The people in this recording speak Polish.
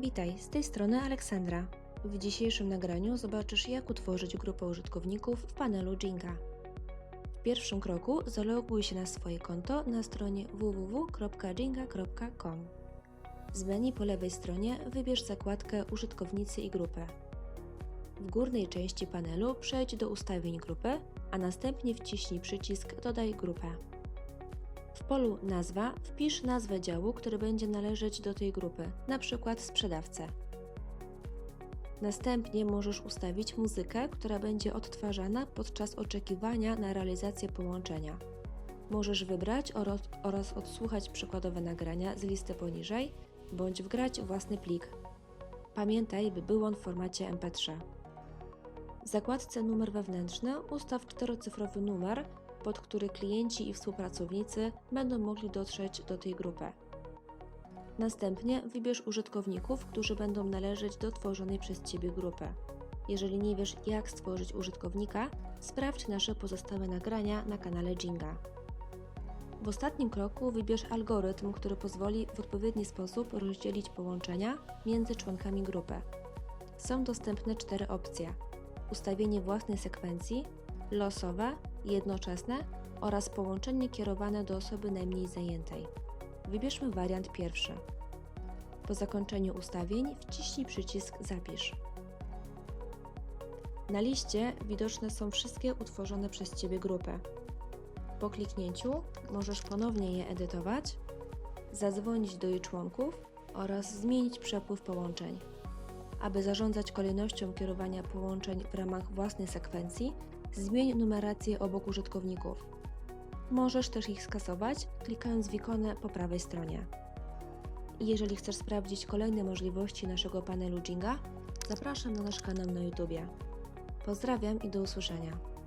Witaj, z tej strony Aleksandra. W dzisiejszym nagraniu zobaczysz jak utworzyć grupę użytkowników w panelu Jinga. W pierwszym kroku zaloguj się na swoje konto na stronie www.jinga.com. Z menu po lewej stronie wybierz zakładkę Użytkownicy i grupę. W górnej części panelu przejdź do ustawień grupy, a następnie wciśnij przycisk Dodaj grupę. W polu Nazwa wpisz nazwę działu, który będzie należeć do tej grupy, np. sprzedawcę. Następnie możesz ustawić muzykę, która będzie odtwarzana podczas oczekiwania na realizację połączenia. Możesz wybrać oraz, odsłuchać przykładowe nagrania z listy poniżej, bądź wgrać własny plik. Pamiętaj, by był on w formacie MP3. W zakładce Numer wewnętrzny ustaw czterocyfrowy numer, pod który klienci i współpracownicy będą mogli dotrzeć do tej grupy. Następnie wybierz użytkowników, którzy będą należeć do tworzonej przez Ciebie grupy. Jeżeli nie wiesz, jak stworzyć użytkownika, sprawdź nasze pozostałe nagrania na kanale Jinga. W ostatnim kroku wybierz algorytm, który pozwoli w odpowiedni sposób rozdzielić połączenia między członkami grupy. Są dostępne cztery opcje: ustawienie własnej sekwencji, losowe, jednoczesne oraz połączenie kierowane do osoby najmniej zajętej. Wybierzmy wariant pierwszy. Po zakończeniu ustawień wciśnij przycisk Zapisz. Na liście widoczne są wszystkie utworzone przez Ciebie grupy. Po kliknięciu możesz ponownie je edytować, zadzwonić do jej członków oraz zmienić przepływ połączeń. Aby zarządzać kolejnością kierowania połączeń w ramach własnej sekwencji, zmień numerację obok użytkowników. Możesz też ich skasować, klikając w ikonę po prawej stronie. Jeżeli chcesz sprawdzić kolejne możliwości naszego panelu Jinga, zapraszam na nasz kanał na YouTube. Pozdrawiam i do usłyszenia.